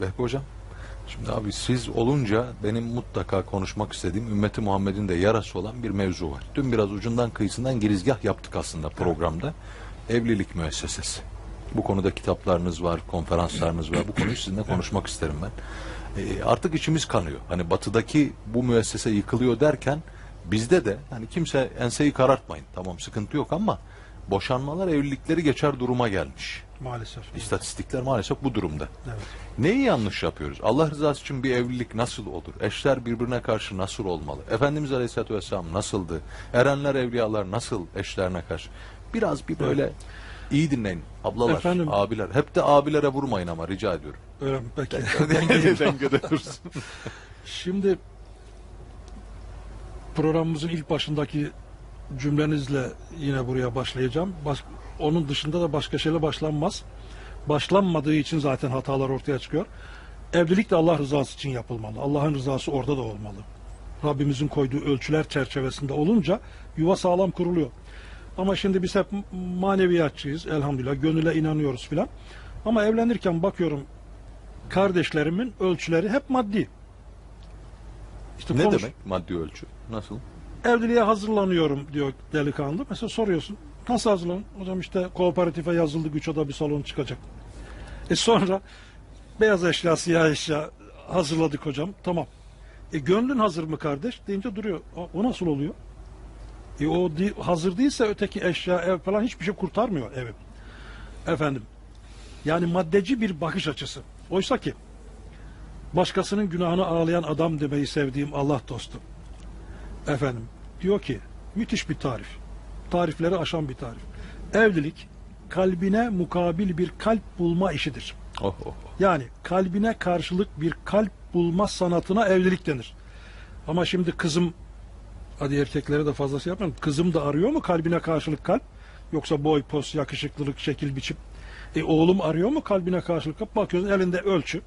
Vehbi Hocam. Şimdi abi siz olunca benim mutlaka konuşmak istediğim ümmeti Muhammed'in de yarası olan bir mevzu var. Dün biraz ucundan kıyısından girizgah yaptık aslında programda. Evlilik müessesesi. Bu konuda kitaplarınız var, konferanslarınız var. Bu konuyu sizinle konuşmak isterim ben. Ee, artık içimiz kanıyor. Hani batıdaki bu müessese yıkılıyor derken bizde de hani kimse enseyi karartmayın. Tamam sıkıntı yok ama boşanmalar evlilikleri geçer duruma gelmiş. Maalesef. İstatistikler maalesef bu durumda. Evet. Neyi yanlış yapıyoruz? Allah rızası için bir evlilik nasıl olur? Eşler birbirine karşı nasıl olmalı? Efendimiz Aleyhisselatü Vesselam nasıldı? Erenler, evliyalar nasıl eşlerine karşı? Biraz bir böyle iyi dinleyin. Ablalar, Efendim? abiler. Hep de abilere vurmayın ama rica ediyorum. Öyle mi? Peki. Dengede dursun. Şimdi programımızın ilk başındaki cümlenizle yine buraya başlayacağım. Baş- onun dışında da başka şeyle başlanmaz. Başlanmadığı için zaten hatalar ortaya çıkıyor. Evlilik de Allah rızası için yapılmalı. Allah'ın rızası orada da olmalı. Rabbimizin koyduğu ölçüler çerçevesinde olunca yuva sağlam kuruluyor. Ama şimdi biz hep maneviyatçıyız elhamdülillah. Gönüle inanıyoruz filan. Ama evlenirken bakıyorum kardeşlerimin ölçüleri hep maddi. İşte ne konuş- demek maddi ölçü? Nasıl? Evliliğe hazırlanıyorum diyor delikanlı. Mesela soruyorsun. Nasıl hazırlan? Hocam işte kooperatife yazıldık. Üç oda bir salon çıkacak. E sonra beyaz eşya, siyah eşya hazırladık hocam. Tamam. E gönlün hazır mı kardeş? Deyince duruyor. "Aa, O nasıl oluyor? E o di- hazır değilse öteki eşya, ev falan hiçbir şey kurtarmıyor evi. Efendim. Yani maddeci bir bakış açısı. Oysa ki başkasının günahını ağlayan adam demeyi sevdiğim Allah dostu. Efendim diyor ki müthiş bir tarif. Tarifleri aşan bir tarif. Evlilik kalbine mukabil bir kalp bulma işidir. Oh, oh, oh. Yani kalbine karşılık bir kalp bulma sanatına evlilik denir. Ama şimdi kızım hadi erkeklere de fazla şey yapmayalım. Kızım da arıyor mu kalbine karşılık kalp? Yoksa boy, pos, yakışıklılık, şekil, biçim. E, oğlum arıyor mu kalbine karşılık kalp? Bakıyorsun elinde ölçü.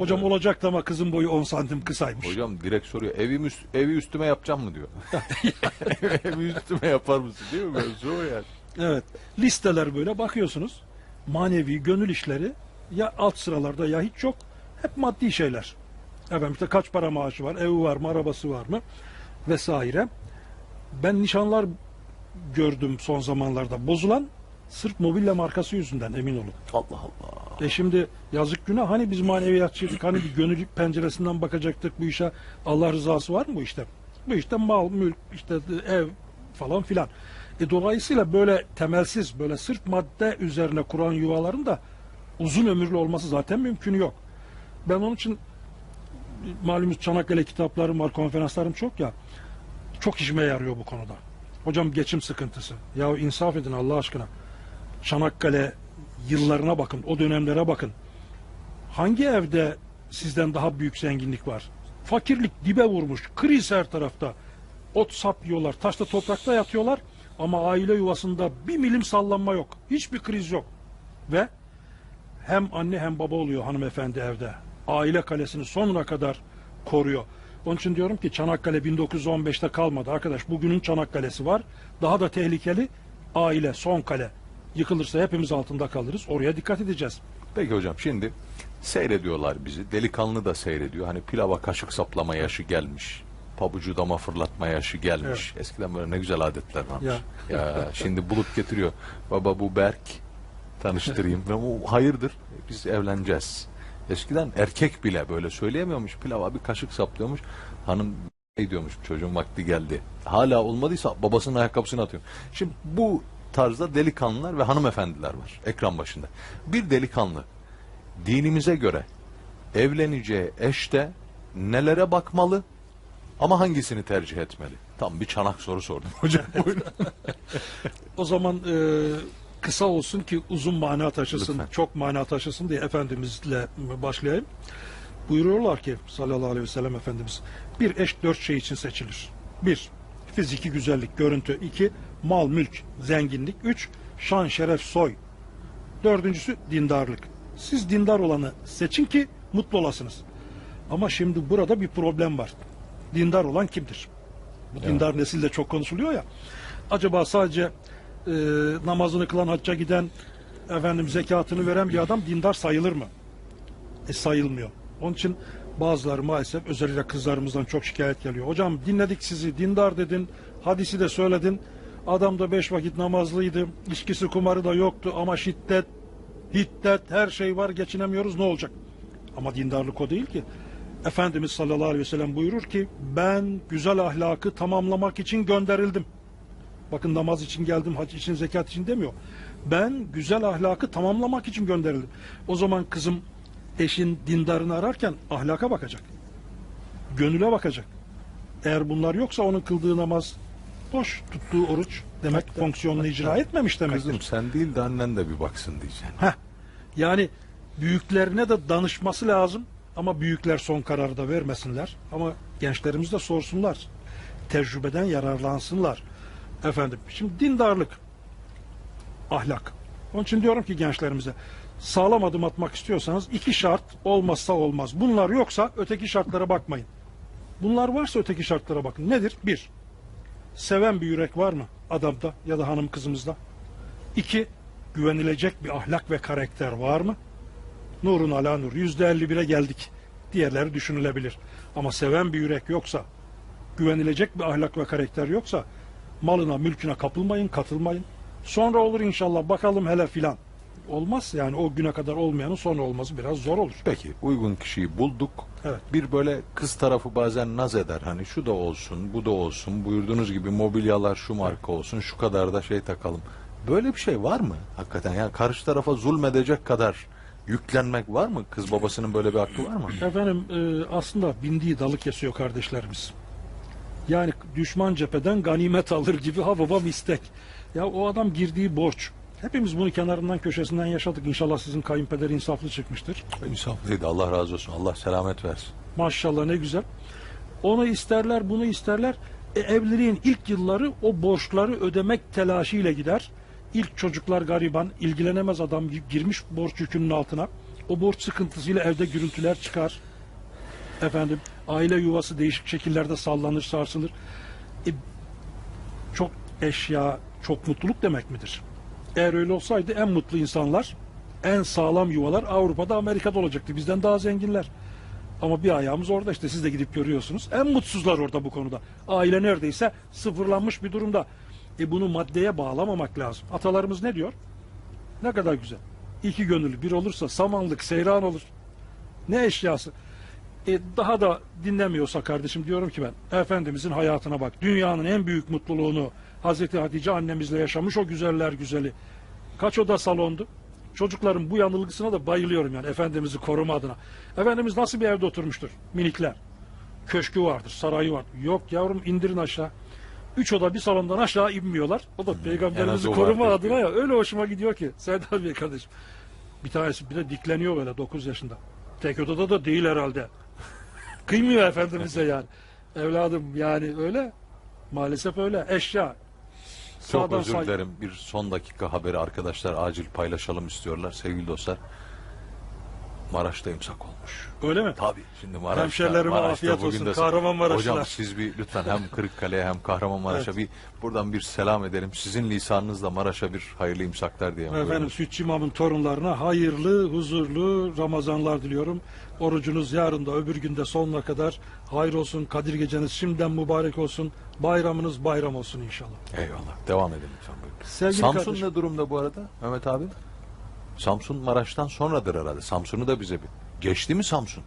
Hocam Evet. olacaktı ama kızın boyu 10 santim kısaymış. Hocam direkt soruyor. Evim üst- evi üstüme yapacağım mı diyor. evi üstüme yapar mısın değil mi? Mevzu o yani. Evet. Listeler böyle bakıyorsunuz. Manevi gönül işleri ya alt sıralarda ya hiç yok. Hep maddi şeyler. Efendim işte kaç para maaşı var, evi var mı, arabası var mı vesaire. Ben nişanlar gördüm son zamanlarda bozulan sırf mobilya markası yüzünden emin olun. Allah Allah. E şimdi yazık günah hani biz maneviyatçıydık hani bir gönül penceresinden bakacaktık bu işe Allah rızası var mı bu işte? Bu işte mal, mülk, işte ev falan filan. E dolayısıyla böyle temelsiz böyle sırf madde üzerine kuran yuvaların da uzun ömürlü olması zaten mümkün yok. Ben onun için malumuz Çanakkale kitaplarım var, konferanslarım çok ya. Çok işime yarıyor bu konuda. Hocam geçim sıkıntısı. Ya insaf edin Allah aşkına. Çanakkale yıllarına bakın, o dönemlere bakın. Hangi evde sizden daha büyük zenginlik var? Fakirlik dibe vurmuş, kriz her tarafta. Ot sap yiyorlar, taşta toprakta yatıyorlar ama aile yuvasında bir milim sallanma yok. Hiçbir kriz yok. Ve hem anne hem baba oluyor hanımefendi evde. Aile kalesini sonuna kadar koruyor. Onun için diyorum ki Çanakkale 1915'te kalmadı arkadaş. Bugünün Çanakkale'si var. Daha da tehlikeli aile, son kale. Yıkılırsa hepimiz altında kalırız. Oraya dikkat edeceğiz. Peki hocam şimdi seyrediyorlar bizi. Delikanlı da seyrediyor. Hani pilava kaşık saplama yaşı gelmiş. Pabucu dama fırlatma yaşı gelmiş. Eskiden böyle ne güzel adetler varmış. Ya. şimdi bulut getiriyor. Baba bu Berk tanıştırayım. Ve o hayırdır biz evleneceğiz. Eskiden erkek bile böyle söyleyemiyormuş. Pilava bir kaşık saplıyormuş. Hanım ne diyormuş çocuğun vakti geldi. Hala olmadıysa babasının ayakkabısını atıyor. Şimdi bu tarzda delikanlılar ve hanımefendiler var ekran başında. Bir delikanlı dinimize göre evleneceği eşte nelere bakmalı ama hangisini tercih etmeli? Tam bir çanak soru sordum hocam. O zaman e, kısa olsun ki uzun mana taşısın, Lütfen. çok mana taşısın diye Efendimizle başlayayım. Buyuruyorlar ki sallallahu aleyhi ve sellem Efendimiz bir eş dört şey için seçilir. Bir, fiziki güzellik, görüntü. iki mal, mülk, zenginlik. Üç, şan, şeref, soy. Dördüncüsü dindarlık. Siz dindar olanı seçin ki mutlu olasınız. Ama şimdi burada bir problem var. Dindar olan kimdir? Bu dindar nesilde çok konuşuluyor ya. Acaba sadece e, namazını kılan, hacca giden, efendim zekatını veren bir adam dindar sayılır mı? E, sayılmıyor. Onun için bazıları maalesef özellikle kızlarımızdan çok şikayet geliyor. Hocam dinledik sizi, dindar dedin, hadisi de söyledin. Adam da beş vakit namazlıydı, içkisi kumarı da yoktu ama şiddet, hiddet, her şey var, geçinemiyoruz ne olacak? Ama dindarlık o değil ki. Efendimiz sallallahu aleyhi ve sellem buyurur ki ben güzel ahlakı tamamlamak için gönderildim. Bakın namaz için geldim, hac için, zekat için demiyor. Ben güzel ahlakı tamamlamak için gönderildim. O zaman kızım eşin dindarını ararken ahlaka bakacak. Gönüle bakacak. Eğer bunlar yoksa onun kıldığı namaz boş, tuttuğu oruç demek fonksiyonunu icra etmemiş demektir. Kızım sen değil de annen de bir baksın diyeceksin. Heh. Yani büyüklerine de danışması lazım ama büyükler son kararı da vermesinler. Ama gençlerimiz de sorsunlar. Tecrübeden yararlansınlar. Efendim şimdi dindarlık, ahlak. Onun için diyorum ki gençlerimize sağlam adım atmak istiyorsanız iki şart olmazsa olmaz. Bunlar yoksa öteki şartlara bakmayın. Bunlar varsa öteki şartlara bakın. Nedir? Bir, seven bir yürek var mı adamda ya da hanım kızımızda? İki, güvenilecek bir ahlak ve karakter var mı? Nurun ala nur. Yüzde elli bire geldik. Diğerleri düşünülebilir. Ama seven bir yürek yoksa, güvenilecek bir ahlak ve karakter yoksa, malına, mülküne kapılmayın, katılmayın. Sonra olur inşallah, bakalım hele filan. Olmaz yani o güne kadar olmayanın sonra olması biraz zor olur. Peki uygun kişiyi bulduk. Evet. Bir böyle kız tarafı bazen naz eder. Hani şu da olsun, bu da olsun. Buyurduğunuz gibi mobilyalar şu marka olsun, şu kadar da şey takalım. Böyle bir şey var mı? Hakikaten yani karşı tarafa zulmedecek kadar yüklenmek var mı? Kız babasının böyle bir hakkı var mı? Efendim e, aslında bindiği dalı kesiyor kardeşlerimiz. Yani düşman cepheden ganimet alır gibi ha babam istek. Ya o adam girdiği borç. Hepimiz bunu kenarından köşesinden yaşadık. İnşallah sizin kayınpeder insaflı çıkmıştır. İnsaflıydı. Allah razı olsun. Allah selamet versin. Maşallah ne güzel. Onu isterler, bunu isterler. E, evliliğin ilk yılları o borçları ödemek telaşıyla gider. İlk çocuklar gariban, ilgilenemez adam girmiş borç yükünün altına. O borç sıkıntısıyla evde gürültüler çıkar. Efendim, aile yuvası değişik şekillerde sallanır, sarsılır. E, çok eşya, çok mutluluk demek midir? Eğer öyle olsaydı en mutlu insanlar, en sağlam yuvalar Avrupa'da, Amerika'da olacaktı. Bizden daha zenginler. Ama bir ayağımız orada işte siz de gidip görüyorsunuz. En mutsuzlar orada bu konuda. Aile neredeyse sıfırlanmış bir durumda. E bunu maddeye bağlamamak lazım. Atalarımız ne diyor? Ne kadar güzel. İki gönüllü bir olursa samanlık seyran olur. Ne eşyası? E daha da dinlemiyorsa kardeşim diyorum ki ben Efendimizin hayatına bak. Dünyanın en büyük mutluluğunu Hazreti Hatice annemizle yaşamış o güzeller güzeli. Kaç oda salondu? Çocukların bu yanılgısına da bayılıyorum yani Efendimiz'i koruma adına. Efendimiz nasıl bir evde oturmuştur? Minikler. Köşkü vardır, sarayı var. Yok yavrum indirin aşağı. Üç oda bir salondan aşağı inmiyorlar. O da peygamberimizi en az o koruma vardır adına ya. Öyle hoşuma gidiyor ki. Serdar Bey kardeşim. Bir tanesi bir de dikleniyor böyle 9 yaşında. Tek odada da değil herhalde. Kıymıyor Efendimiz'e yani. Evladım yani öyle. Maalesef öyle. Eşya. Çok Sağdan özür say- dilerim. Bir son dakika haberi arkadaşlar acil paylaşalım istiyorlar sevgili dostlar. Maraş'ta imsak olmuş. Öyle mi? Tabii. Şimdi Maraş'ta, Hemşerilerime Maraş'ta afiyet bugün olsun. de- Kahramanmaraşlılar. Hocam siz bir lütfen hem Kırıkkale'ye hem Kahramanmaraş'a bir buradan bir selam edelim. Sizin lisanınızla Maraş'a bir hayırlı imsaklar diye. Efendim Sütçü İmam'ın torunlarına hayırlı, huzurlu Ramazanlar diliyorum. Orucunuz yarın da öbür günde sonuna kadar hayır olsun. Kadir geceniz şimdiden mübarek olsun. Bayramınız bayram olsun inşallah. Eyvallah. Devam edelim lütfen. buyurun. Sevgili Samsun kardeşim. ne durumda bu arada Mehmet abi? Samsun Maraş'tan sonradır herhalde. Samsun'u da bize bir. Geçti mi Samsun?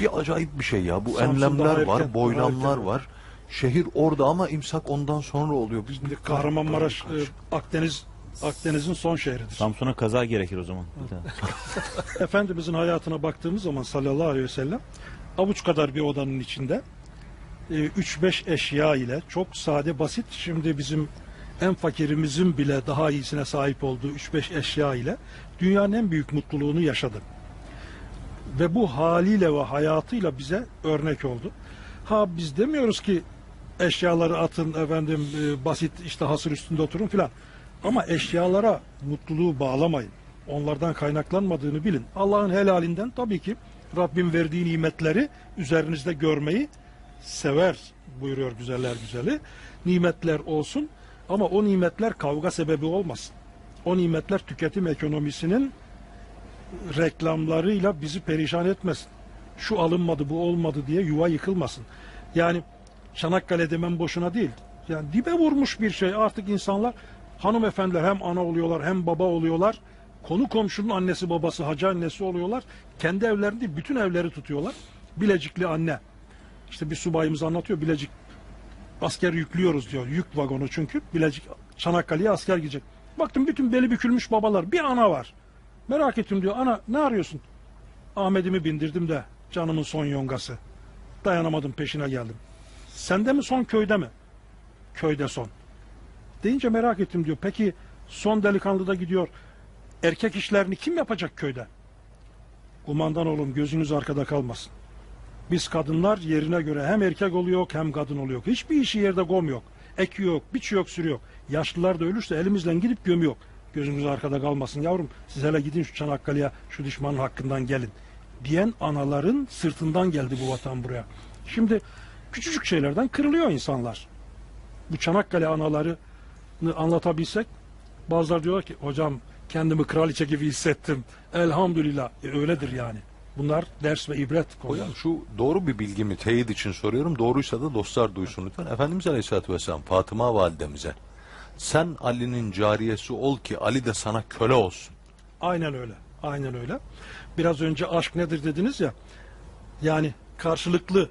Bir acayip bir şey ya. Bu Samsun enlemler erken, var, daha boylamlar erken. var. Şehir orada ama imsak ondan sonra oluyor. Biz Şimdi Kahramanmaraş e, Akdeniz Akdeniz'in son şehridir. Samsun'a kaza gerekir o zaman. Efendimizin hayatına baktığımız zaman sallallahu aleyhi ve sellem avuç kadar bir odanın içinde 3-5 eşya ile çok sade basit şimdi bizim en fakirimizin bile daha iyisine sahip olduğu 3-5 eşya ile dünyanın en büyük mutluluğunu yaşadı. Ve bu haliyle ve hayatıyla bize örnek oldu. Ha biz demiyoruz ki eşyaları atın efendim e, basit işte hasır üstünde oturun filan. Ama eşyalara mutluluğu bağlamayın. Onlardan kaynaklanmadığını bilin. Allah'ın helalinden tabii ki Rabbim verdiği nimetleri üzerinizde görmeyi sever buyuruyor güzeller güzeli. Nimetler olsun ama o nimetler kavga sebebi olmasın. O nimetler tüketim ekonomisinin reklamlarıyla bizi perişan etmesin. Şu alınmadı bu olmadı diye yuva yıkılmasın. Yani Çanakkale demem boşuna değil. Yani dibe vurmuş bir şey. Artık insanlar hanımefendiler hem ana oluyorlar hem baba oluyorlar. Konu komşunun annesi babası hacı annesi oluyorlar. Kendi evlerini değil bütün evleri tutuyorlar. Bilecikli anne. İşte bir subayımız anlatıyor Bilecik asker yüklüyoruz diyor. Yük vagonu çünkü. Bilecik Çanakkale'ye asker gidecek. Baktım bütün beli bükülmüş babalar. Bir ana var. Merak ettim diyor. Ana ne arıyorsun? Ahmet'imi bindirdim de canımın son yongası. Dayanamadım peşine geldim. Sende mi son köyde mi? Köyde son. Deyince merak ettim diyor. Peki son delikanlı da gidiyor. Erkek işlerini kim yapacak köyde? Kumandan oğlum gözünüz arkada kalmasın. Biz kadınlar yerine göre hem erkek oluyor hem kadın oluyor. Hiçbir işi yerde gom yok. Eki yok, biçi yok, sürü yok. Yaşlılar da ölürse elimizle gidip gömüyor. Gözünüz arkada kalmasın yavrum. Siz hele gidin şu Çanakkale'ye şu düşmanın hakkından gelin. Diyen anaların sırtından geldi bu vatan buraya. Şimdi küçücük şeylerden kırılıyor insanlar. Bu Çanakkale analarını anlatabilsek bazıları diyorlar ki hocam kendimi kraliçe gibi hissettim. Elhamdülillah. E, öyledir yani. Bunlar ders ve ibret konuları. Hocam şu doğru bir bilgi mi teyit için soruyorum. Doğruysa da dostlar duysun lütfen. Efendimiz Aleyhisselatü Vesselam Fatıma validemize sen Ali'nin cariyesi ol ki Ali de sana köle olsun. Aynen öyle. Aynen öyle. Biraz önce aşk nedir dediniz ya. Yani karşılıklı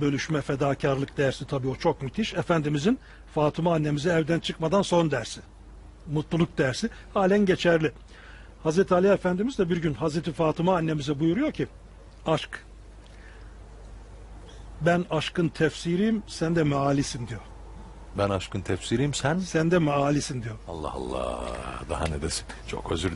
bölüşme, fedakarlık dersi tabii o çok müthiş. Efendimizin Fatıma annemize evden çıkmadan son dersi. Mutluluk dersi halen geçerli. Hazreti Ali Efendimiz de bir gün Hazreti Fatıma annemize buyuruyor ki aşk ben aşkın tefsiriyim sen de mealisin diyor. Ben aşkın tefsiriyim sen. Sen de mealisin diyor. Allah Allah. Daha ne desin. Çok özür dilerim.